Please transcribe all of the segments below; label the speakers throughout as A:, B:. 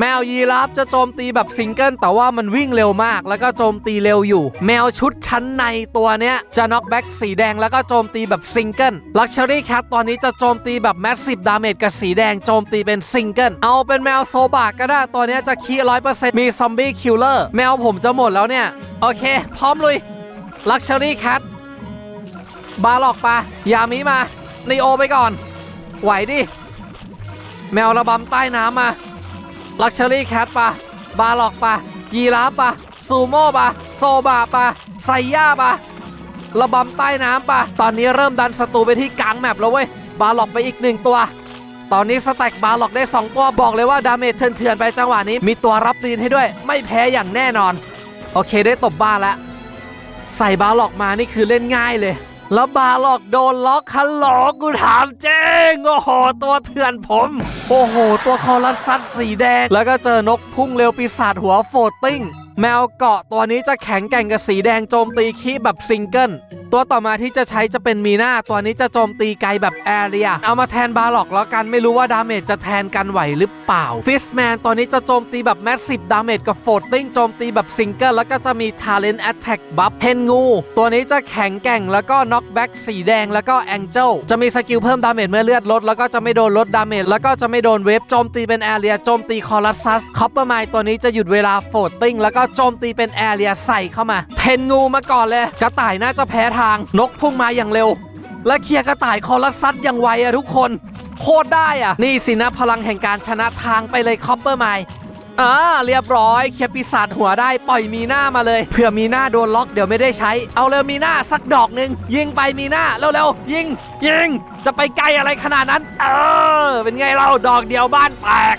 A: แมวยีราฟจะโจมตีแบบซิงเกิลแต่ว่ามันวิ่งเร็วมาก แล้วก็โจมตีเร็วอยู่ แมวชุดชั้นในตัวเนี้ยจะน็อกแบ็กสีแดงแล้วก็โจมตีแบบซิงเกิลลักชัวรี่แคทตอนนี้จะโจมตีแบบแมสซีฟดาเมจกับสีแดงโจมตีเป็นซิงเกิลเอาเป็นแมวโซบากก็ได้ตัวเนี้ยจะคีร้อยเปอร์เซ็นต์มีซอมบี้คิลเลอร์แมวผมจะหมดแล้วเนี่ย โอเค พร้อมลุยลักชัวรี่แคทบาหลอกปะยามิมานีโอไปก่อน ไหวดิ แมวระบำใต้น้ำมา ลักชัวรี่แคทปะบาหลอกปะยีราฟปะซูโม่ปะโซบาปะไซย่าปะระบำใต้น้ำปะตอนนี้เริ่มดันศัตรูไปที่กลางแมปแล้วเว้ย บาหลอกไปอีกหนึ่งตัว ตอนนี้สแต็กบาหลอกได้ 2 ตัวบอกเลยว่าดาเมจเถื่อนๆไปจังหวะนี้มีตัวรับตีนให้ด้วย ไม่แพ้อย่างแน่นอน โอเคได้ตบบ้าแล้วใส่บาหลอกมานี่คือเล่นง่ายเลย แล้วบาหลอกโดนล็อกฮัลโหลกูถามเจ้งโอ้โหตัวเถื่อนผม โอ้โห ตัวคอรัสซัสสีแดง แล้วก็เจอนกพุ่งเร็วปีศาจหัวโฟตติ้งแมวเกาะตัวนี้จะแข็งแกร่งกับสีแดงโจมตีคีแบบซิงเกิลตัวต่อมาที่จะใช้จะเป็นมีนาตัวนี้จะโจมตีไกลแบบแอเรียเอามาแทนบาหลอกแล้วกันไม่รู้ว่าดาเมจจะแทนกันไหวหรือเปล่าฟิสแมนตัวนี้จะโจมตีแบบแมสซีฟดาเมจกับโฟตติ้งโจมตีแบบซิงเกิลแล้วก็จะมีทาเลน t ์แอตแทกบัฟเพนงูตัวนี้จะแข็งแกร่งแล้วก็น็อกแบ็กสีแดงแล้วก็แองเจิลจะมีสกิลเพิ่มดาเมจเมื่อเลือดลดแล้วก็จะไม่โดนลดดาเมจแล้วก็จะไม่โดนเวฟโจมตีเป็นแอเรียโจมตีคอรัสซัสคอปเปอร์ไมตัวนี้จะหยุดเวลาโฟตติ้งแล้วก็โจมตีเป็นแอเรียใส่เข้ามา เทนงูมาก่อนเลย กระต่ายน่าจะแพ้ทาง นกพุ่งมาอย่างเร็ว และเคลียร์กระต่ายคอรัสซัสอย่างไวอะทุกคน โคตรได้อะนี่สินะพลังแห่งการชนะทางไปเลยคอปเปอร์ไมอ่าเรียบร้อยเคลียร์ปีศาจหัวได้ปล่อยมีหน้ามาเลยเผื่อมีหน้าโดนล็อกเดี๋ยวไม่ได้ใช้ เอาเร็วมีหน้าสักดอกหนึ่งยิงไปมีหน้าเร็วๆยิงยิงจะไปไกลอะไรขนาดนั้น เออเป็นไงเราดอกเดียวบ้านแตก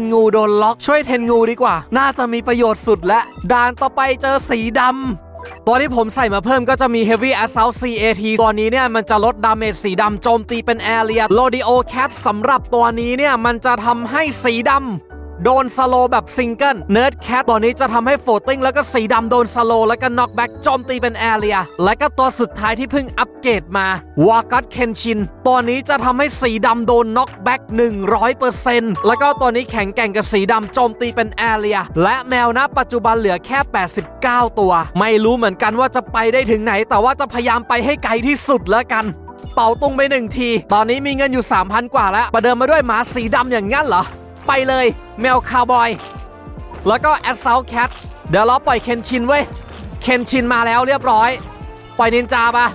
A: นงูโดนล็อกช่วยเทนงูดีกว่า น่าจะมีประโยชน์สุดและด่านต่อไปเจอสีดำตัวที่ผมใส่มาเพิ่มก็จะมี Heavy Assault CAT ตัวนี้เนี่ย มันจะลดดาเมจสีดำโจมตีเป็นแอเรียโลดิโอแคสสำหรับตัวนี้เนี่ย มันจะทำให้สีดำ โดนสโลแบบซิงเกิลเนิร์ดแคทตัวนี้จะทำให้โฟตติ้งแล้วก็สีดำโดนสโลแล้วก็น็อกแบ็กโจมตีเป็น Area และก็ตัวสุดท้ายที่เพิ่งอัปเกรดมาวากัสเคนชินตัวนี้จะทำให้สีดำโดนน็อกแบ็ก100%แล้วก็ตัวนี้แข็งแกร่งกับสีดำโจมตีเป็น Area และแมวนะปัจจุบันเหลือแค่ 89 ตัว ไม่รู้เหมือนกันว่าจะไปได้ถึงไหน แต่ว่าจะพยายามไปให้ไกลที่สุดแล้วกันเป่าตุงไปหนึ่งที ตอนนี้มีเงินอยู่ 3,000 กว่าแล้ว ประเดิมมาด้วยหมาสีดำอย่างงั้นเหรอ ไปเลยแมวคาวบอย แล้วก็แอดเซลแคทเดี๋ยวเราปล่อยเคนชินเว้ยเคนชินมาแล้วเรียบร้อย ปล่อยนินจาปะ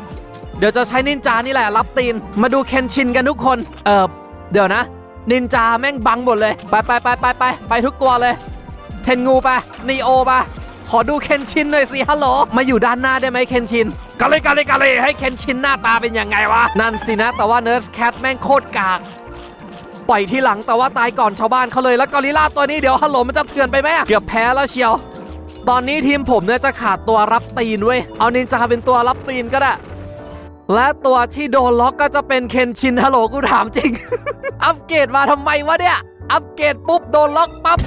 A: เดี๋ยวจะใช้นินจานี่แหละรับตีน มาดูเคนชินกันทุกคน เออเดี๋ยวนะ นินจาแม่งบังหมดเลย ไปไปไปไปไปไปทุกตัวเลย เทนงูปะนีโอปะขอดูเคนชินหน่อยสิฮัลโหล มาอยู่ด้านหน้าได้ไหมเคนชินกะเลยกะเลยกะเลยให้เคนชินหน้าตาเป็นยังไงวะ นั่นสินะ แต่ว่าเนิร์สแคทแม่งโคตรกาก ปล่อยที่หลังแต่ว่าตายก่อนชาวบ้านเขาเลยแล้วกอริลลาตัวนี้เดี๋ยวฮัลโหลมันจะเถื่อนไปไหมอะเกือบแพ้แล้วเชียว ตอนนี้ทีมผมเนี่ยจะขาดตัวรับตีนเว้ยเอานินจาเป็นตัวรับตีนก็ได้และตัวที่โดนล็อกก็จะเป็นเคนชินฮัลโหลกูถามจริง อัปเกรดมาทำไมวะเนี่ย อัปเกรดปุ๊บโดนล็อกปั๊บ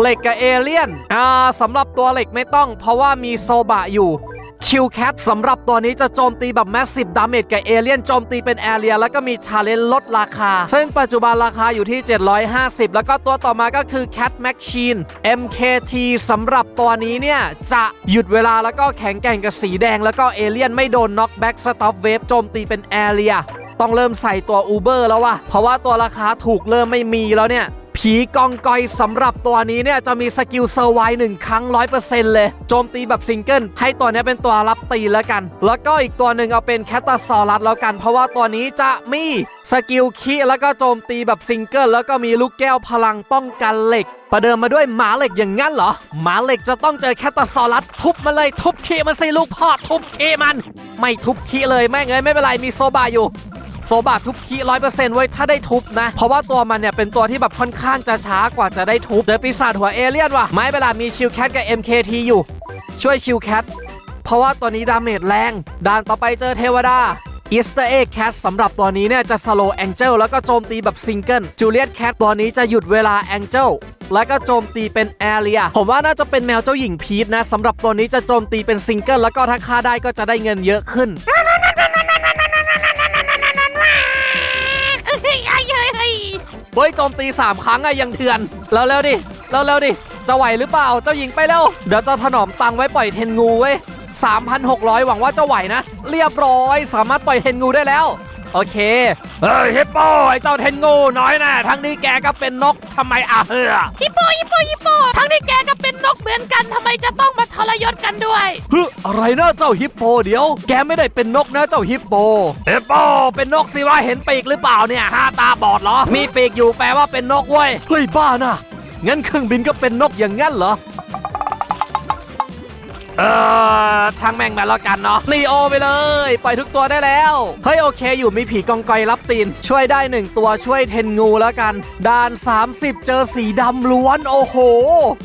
A: เหล็กกับเอเลี่ยน อ่าสำหรับตัวเหล็กไม่ต้อง เพราะว่ามีโซบะอยู่ ชิลแคทสำหรับตัวนี้จะโจมตีแบบแมสซีฟดาเมจกับเอเลี่ยนโจมตีเป็นแอเรียแล้วก็มีชาเลนลดราคา ซึ่งปัจจุบันราคาอยู่ที่ 750 แล้วก็ตัวต่อมาก็คือ Cat Machine MKT สำหรับตัวนี้เนี่ย จะหยุดเวลาแล้วก็แข็งแกร่งกับสีแดง แล้วก็เอเลี่ยนไม่โดนน็อกแบ็กสต็อปเวฟโจมตีเป็นแอเรียต้องเริ่มใส่ตัวอูเบอร์แล้วว่ะเพราะว่าตัวราคาถูกเริ่มไม่มีแล้วเนี่ย ผีกองกอยสำหรับตัวนี้เนี่ยจะมีสกิลเซอร์ไวหนึ่งครั้ง 100%เลย โจมตีแบบซิงเกิล ให้ตัวนี้เป็นตัวรับตีแล้วกัน แล้วก็อีกตัวหนึ่งเอาเป็นแคตตาซอรัสแล้วกัน เพราะว่าตัวนี้จะมีสกิลคีแล้วก็โจมตีแบบซิงเกิล แล้วก็มีลูกแก้วพลังป้องกันเหล็กประเดิมมาด้วยหมาเหล็กอย่างงั้นเหรอ หมาเหล็กจะต้องเจอแคตตาซอรัสทุบมันเลยทุบคีมันสิลูกพ่อทุบคีมัน ไม่ทุบคีเลยแม่งเอ้ยไม่เป็นไรมีโซบาอยู่ โซบะทุบคีร้อยเปอร์เซ็นต์ไว้ถ้าได้ทุบนะ เพราะว่าตัวมันเนี่ยเป็นตัวที่แบบค่อนข้างจะช้ากว่าจะได้ทุบเจอปีศาจหัวเอเลี่ยนว่ะ ไม่เป็นไรมีชิลแคทกับ MKT อยู่ ช่วยชิลแคทเพราะว่าตัวนี้ดาเมจแรง ด่านต่อไปเจอเทวดาอีสเตอร์เอ็กแคทสำหรับตัวนี้เนี่ยจะสโลแองเจิลแล้วก็โจมตีแบบซิงเกิลจูเลียตแคทตัวนี้จะหยุดเวลาแองเจิลแล้วก็โจมตีเป็นแอเรียผมว่าน่าจะเป็นแมวเจ้าหญิงพีทนะสำหรับตัวนี้จะโจมตีเป็นซิงเกิลแล้วก็ถ้าฆ่าได้ก็จะได้เงินเยอะขึ้น
B: เฮ้ย
A: โจมตี 3 ครั้งอะยังเถื่อนแล้วเร็วดิแล้วเร็วดิจะไหวหรือเปล่าเจ้าหญิงไปเร็วเดี๋ยวจะถนอมตังไว้ปล่อยเทนงูเว้ย3,600 หวังว่าจะไหวนะ เรียบร้อยสามารถปล่อยเทนงูได้แล้ว โอเค เฮ้ยฮิปโปไอ้เจ้าเทนงูน้อยนะทั้งนี้แกก็เป็นนกทำไมอะเฮือ
B: ฮิปโปฮิปโปฮิปโปทั้งที่แกก็เป็นนกเหมือนกันทำไมจะต้องมาทรยศกันด้วย
A: ฮึอะไรนะเจ้าฮิปโปเดี๋ยว แกไม่ได้เป็นนกนะเจ้าฮิปโปฮิปโปเป็นนกสิว่าเห็นปีกหรือเปล่าเนี่ยห้าตาบอดเหรอ มีปีกอยู่แปลว่าเป็นนกเว้ย เฮ้ยบ้านะงั้นเครื่องบินก็เป็นนกอย่างงั้นเหรอ เออช่างแม่งมาแล้วกันเนาะลีโอไปเลย ปล่อยทุกตัวได้แล้ว เฮ้ยโอเคอยู่มีผีกองกอยรับตีน ช่วยได้หนึ่งตัวช่วยเทนงูแล้วกันด่าน 30 เจอสีดำล้วน โอ้โห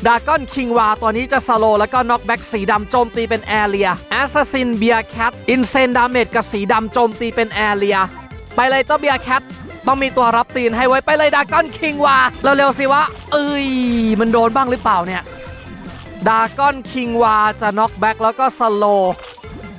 A: ดากอนคิงวาตัวนี้จะสโลแล้วก็น็อกแบ็กสีดำโจมตีเป็นแอเรียแอสซัสซินเบียร์แคทอินเซนดาเมจกับสีดำโจมตีเป็นแอเรียไปเลยเจ้าเบียร์แคทต้องมีตัวรับตีนให้ไว้ไปเลยดากอนคิงวาเร็วๆสิวะเอ้ยมันโดนบ้างหรือเปล่าเนี่ย ดากอนคิงวาจะน็อกแบ็กแล้วก็สโลว์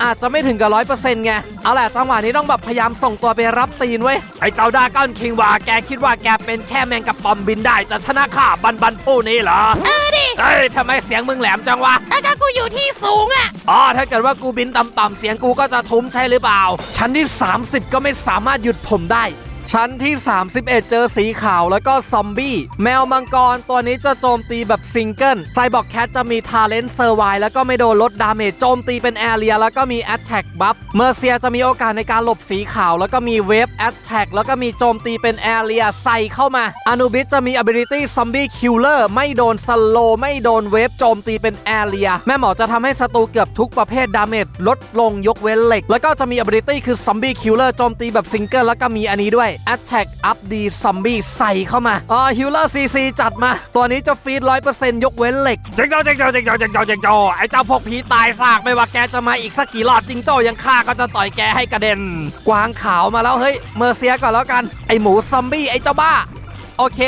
A: อาจจะไม่ถึงกับร้อยเปอร์เซ็นต์ไง เอาแหละจังหวะนี้ต้องแบบพยายามส่งตัวไปรับตีนเว้ยไอ้เจ้าดากอนคิงวาแกคิดว่าแกเป็นแค่แมงกับปอมบินได้จะชนะข้าบันบันผู้นี้เหรอ
B: เออดิ
A: เฮ้ยทำไมเสียงมึงแหลมจังวะ
B: ถ้าก็กูอยู่ที่สูงอะ
A: อ๋อถ้าเกิดว่ากูบินต่ำๆเสียงกูก็จะทุ้มใช่หรือเปล่า ชั้นที่ 30 ก็ไม่สามารถหยุดผมได้ ชั้นที่ 31 เจอสีขาวแล้วก็ซอมบี้แมวมังกรตัวนี้จะโจมตีแบบซิงเกิลไซบอกแคทจะมีทาเลนต์เซอร์ไวแล้วก็ไม่โดนลดดาเมจโจมตีเป็นแอเรียแล้วก็มีแอตแทกบัฟเมอร์เซียจะมีโอกาสในการหลบสีขาว แล้วก็มีเวฟแอตแทกแล้วก็มีโจมตีเป็นแอเรียใส่เข้ามาอนูบิสจะมี ability zombie killer ไม่โดนสโลไม่โดนเวฟโจมตีเป็นแอเรียแม่หมอจะทำให้ศัตรูเกือบทุกประเภทดาเมจลดลงยกเว้นเหล็ก แล้วก็จะมี ability คือ zombie killer โจมตีแบบซิงเกิลแล้วก็มีอันนี้ด้วย attack up ดีซอมบี้ใส่เข้ามาอ๋อฮิลเลอร์ซีซีจัดมา ตัวนี้จะฟีดร้อยเปอร์เซ็นต์ยกเว้นเหล็กเจ๊งโจ้เจ๊งโจ้เจ๊งโจ้เจ๊งโจ้เจ๊งจ้ไอ้เจ้าพวกผีตายซากไม่ว่าแกจะมาอีกสักกี่รอบจิงโจ้ยังฆ่าก็จะต่อยแกให้กระเด็น กวางขาวมาแล้วเฮ้ยเมอร์เซียก่อนแล้วกันไอ้หมูซอมบี้ไอ้เจ้าบ้าโอเค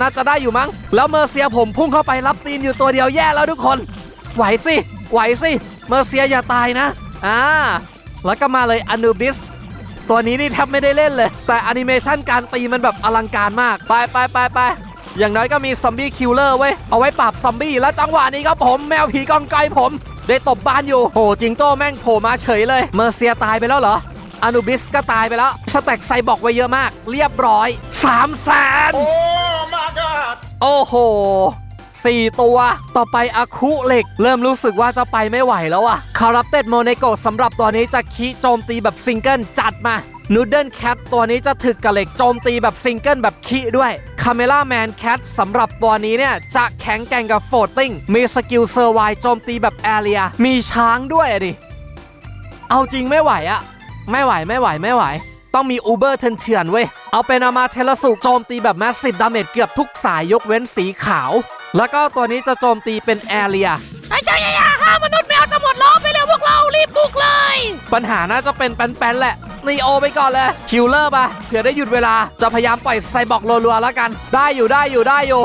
A: น่าจะได้อยู่มั้ง แล้วเมอร์เซียผมพุ่งเข้าไปรับตีนอยู่ตัวเดียวแย่แล้วทุกคน ไหวสิ ไหวสิ เมอร์เซียอย่าตายนะ อ่า แล้วก็มาเลยอนูบิส ตัวนี้นี่แทบไม่ได้เล่นเลย แต่แอนิเมชันการตีมันแบบอลังการมาก ไปไปไปไปอย่างน้อยก็มีซอมบี้คิลเลอร์เว้ยเอาไว้ปราบซอมบี้แล้วจังหวะนี้ครับผมแมวผีกองไกลผม ได้ตบบ้านอยู่โหจิงโจ้แม่งโผล่มาเฉยเลย เมอร์เซียตายไปแล้วเหรออนูบิสก็ตายไปแล้ว สแต็กไซบอกไว้เยอะมาก เรียบร้อย3 0 0แสน
C: Oh my god!
A: โอ้โห สี่ตัว ต่อไปอาคุเหล็ก เริ่มรู้สึกว่าจะไปไม่ไหวแล้วอะคารับเต็ดโมเนโกสำหรับตัวนี้จะคิโจมตีแบบซิงเกิลจัดมานูเดิลแคทตัวนี้จะถึกกับเหล็กโจมตีแบบซิงเกิลแบบคิด้วยคาเมล่าแมนแคทสำหรับตัวนี้เนี่ย จะแข็งแกร่งกับโฟตติ้งมีสกิลเซอร์ไวโจมตีแบบแอเรียมีช้างด้วยดิเอาจริงไม่ไหวอะไม่ไหวไม่ไหวไม่ไหว ต้องมีอูเบอร์เทนเชียนเว้ย เอาเป็นอามาเทลสุโจมตีแบบแมสซิ v ดาเมจเกือบทุกสายยกเว้นสีขาว แล้วก็ตัวนี้จะโจมตีเป็นแอเรีย
B: ไอ้เจ้าย่าห้ามนุษย์แมวจะหมดล้อไปเร็วพวกเรารีบบุกเลย
A: ปัญหาน่าจะเป็นแป้นๆแหละนีโอไปก่อนเลย คิลเลอร์ปะเผื่อได้หยุดเวลาจะพยายามปล่อยไซบอร์กรัวๆแล้วกัน ได้อยู่ได้อยู่ได้อยู่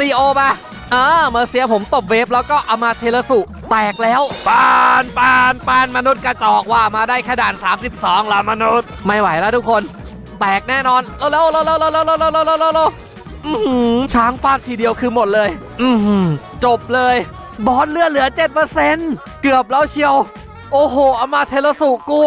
A: นีโอปะอ่าเมอร์เซียผมตบเวฟแล้วก็เอามาเทลสุแตกแล้ว ปานปานปานมนุษย์กระจอกว่ามาได้แค่ด่าน 32ละมนุษย์ ไม่ไหวแล้วทุกคน แตกแน่นอนเร็วเร็วเร็วเร็วเร็วเร็วเร็วือช้างฟาดทีเดียวคือหมดเลย อือหือจบเลย บอสเลือดเหลือ 7%เกือบแล้วเชียว โอ้โหเอามาเทลสุกู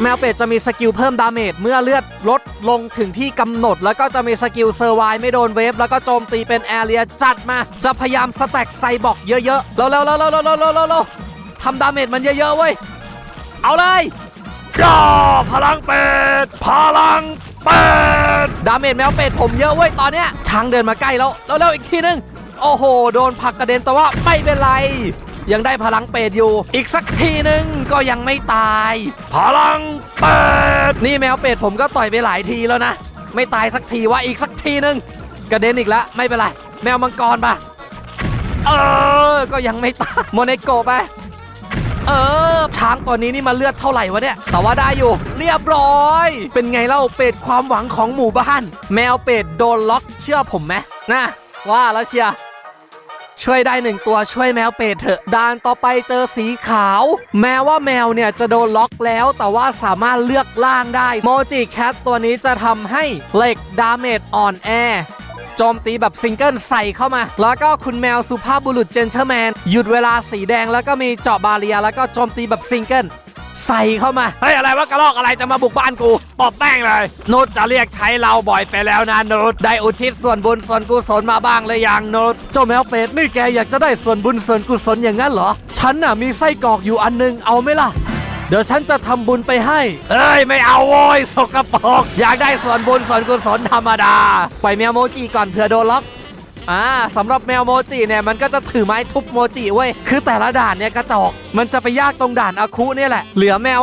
A: แมวเป็ดจะมีสกิลเพิ่มดาเมจเมื่อเลือดลดลงถึงที่กำหนด แล้วก็จะมีสกิลเซอร์ไวไม่โดนเวฟ แล้วก็โจมตีเป็นแอเรียจัดมา จะพยายามสแต็กไซบอกเยอะๆเร็วๆเร็วๆเร็วๆเร็วๆเร็วๆเร็วๆทำดาเมจมันเยอะๆเว้ย เอาเลยจ้าพลังเป็ด พลังเป็ด ดาเมจแมวเป็ดผมเยอะเว้ยตอนเนี้ยช้างเดินมาใกล้แล้วเร็วอีกทีนึง โอ้โห โดนผักกระเด็นแต่ว่าไม่เป็นไร ยังได้พลังเป็ดอยู่ อีกสักทีนึงก็ยังไม่ตาย พลังเป็ดนี่แมวเป็ดผมก็ต่อยไปหลายทีแล้วนะ ไม่ตายสักทีว่าอีกสักทีนึงกระเด็นอีกแล้วไม่เป็นไร แมวมังกรปะเออ ก็ยังไม่ตายโมเนโกไป เออ ช้างตัวนี้นี่มาเลือดเท่าไหร่วะเนี่ย แต่ว่าได้อยู่ เรียบร้อย เป็นไงเล่าเป็ดความหวังของหมู่บ้าน แมวเป็ดโดนล็อกเชื่อผมไหมนะว่าแล้วเชียร์ช่วยได้หนึ่งตัวช่วยแมวเป็ดเถอะด่านต่อไปเจอสีขาว แม้ว่าแมวเนี่ยจะโดนล็อกแล้ว แต่ว่าสามารถเลือกล่างได้โมจิแคทตัวนี้จะทำให้เหล็กดาเมจอ่อนแอ จมตีแบบซิงเกิลใส่เข้ามา แล้วก็คุณแมวสุภาพบุรุษเจนเทอร์แมนหยุดเวลาสีแดงแล้วก็มีเจาะบาเรียแล้วก็โจมตีแบบซิงเกิลใส่เข้ามา
D: เฮ้ย อะไรวะกระลอกอะไรจะมาบุกบ้านกูตบแม่งเลยนุชจะเรียกใช้เราบ่อยไปแล้วนะนุช
A: ได้อุทิศส่วนบุญส่วนกุศลมาบ้างเลยยังนุชเจ้าแมวเป็ดนี่แกอยากจะได้ส่วนบุญส่วนกุศลอย่างนั้นเหรอ ฉันน่ะมีไส้กรอกอยู่อันนึงเอาไหมล่ะ เดี๋ยวฉันจะทำบุญไปให้
D: เอ้ย ไม่เอาโว้ยสกปรก
A: อยากได้ส่วนบุญส่วนกุศลธรรมดา ปล่อยแมวโมจิก่อนเผื่อโดนล็อก อ่าสำหรับแมวโมจิเนี่ยมันก็จะถือไม้ทุบโมจิเว้ย คือแต่ละด่านเนี่ยกระจอก มันจะไปยากตรงด่านอาคุเนี่ยแหละ เหลือแมว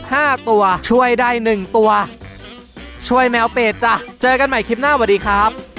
A: 65 ตัว ช่วยได้ 1 ตัว ช่วยแมวเป็ดจ้ะ เจอกันใหม่คลิปหน้าสวัสดีครับ